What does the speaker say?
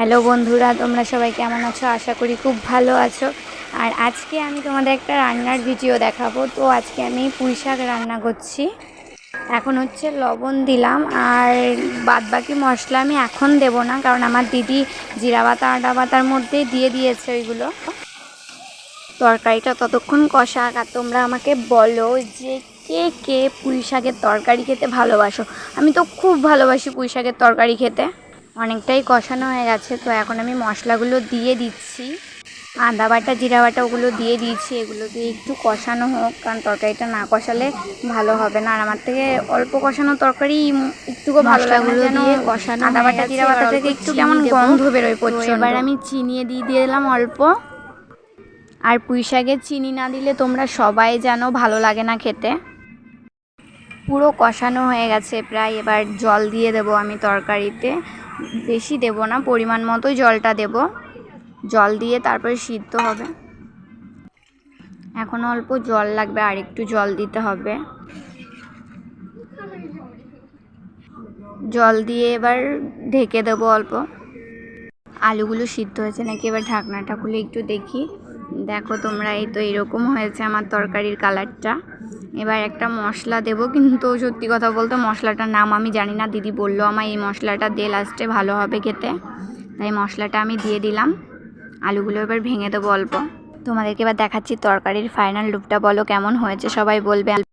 Hello বন্ধুরা, তোমরা সবাই কেমন আছো? আশা করি খুব ভালো আছো। আর আজকে আমি তোমাদের একটা রান্নার ভিডিও দেখাবো। তো আজকে আমি পুঁই শাক রান্না করছি। এখন হচ্ছে লবণ দিলাম আর বাদ বাকি মশলা আমি এখন দেব না, কারণ আমার দিদি জিরা বাতা, আদা বাতার মধ্যে দিয়ে দিয়েছে ওইগুলো। তরকারিটা ততক্ষণ কষাক আর তোমরা আমাকে বলো যে কে কে পুঁই শাকের তরকারি খেতে ভালোবাসো। আমি তো খুব ভালোবাসি পুঁই শাকের তরকারি খেতে। অনেকটাই কষানো হয়ে গেছে তো এখন আমি মশলাগুলো দিয়ে দিচ্ছি। আদা বাটা জিরা বাটা ওগুলো দিয়ে দিয়েছি এগুলো দিয়ে একটু কষানো হোক কারণ তরকারিটা না কষালে ভালো হবে না। আর আমার থেকে অল্প কষানো তরকারি একটুকু ভালো লাগল দিয়ে কষানো আদা বাটা জিরা বাটা থেকে একটু কেমন গন্ধ বেরোয় পড়ছে এবার আমি চিনি দিয়ে দিয়ে দিলাম অল্প। আর পুঁই শাকে চিনি না দিলে তোমরা সবাই জানো ভালো লাগে না খেতে। পুরো কষানো হয়ে গেছে, প্রায় এবার জল দিয়ে দেব আমি তরকারিতে। বেশি দেব না, পরিমাণ মতোই জলটা দেব। জল দিয়ে তারপরে সিদ্ধ হবে। এখন অল্প জল লাগবে, আর একটু জল দিতে হবে। জল দিয়ে এবার ঢেকে দেবো অল্প। আলুগুলো সিদ্ধ হয়েছে নাকি? এবার ঢাকনাটা খুলে একটু দেখি। দেখো তোমরা, এই তো এরকম হয়েছে আমার তরকারির কালারটা। এবার একটা মশলা দেব, কিন্তু সত্যি কথা বলতে মশলাটার নাম আমি জানি না। দিদি বলল আমার এই মশলাটা দিয়ে লাস্টে ভালো হবে খেতে। তাই মশলাটা আমি দিয়ে দিলাম। আলুগুলো এবার ভেঙে দেবো অল্প। তোমাদেরকে এবার দেখাচ্ছি তরকারির ফাইনাল লুকটা বলো কেমন হয়েছে? সবাই বলবে।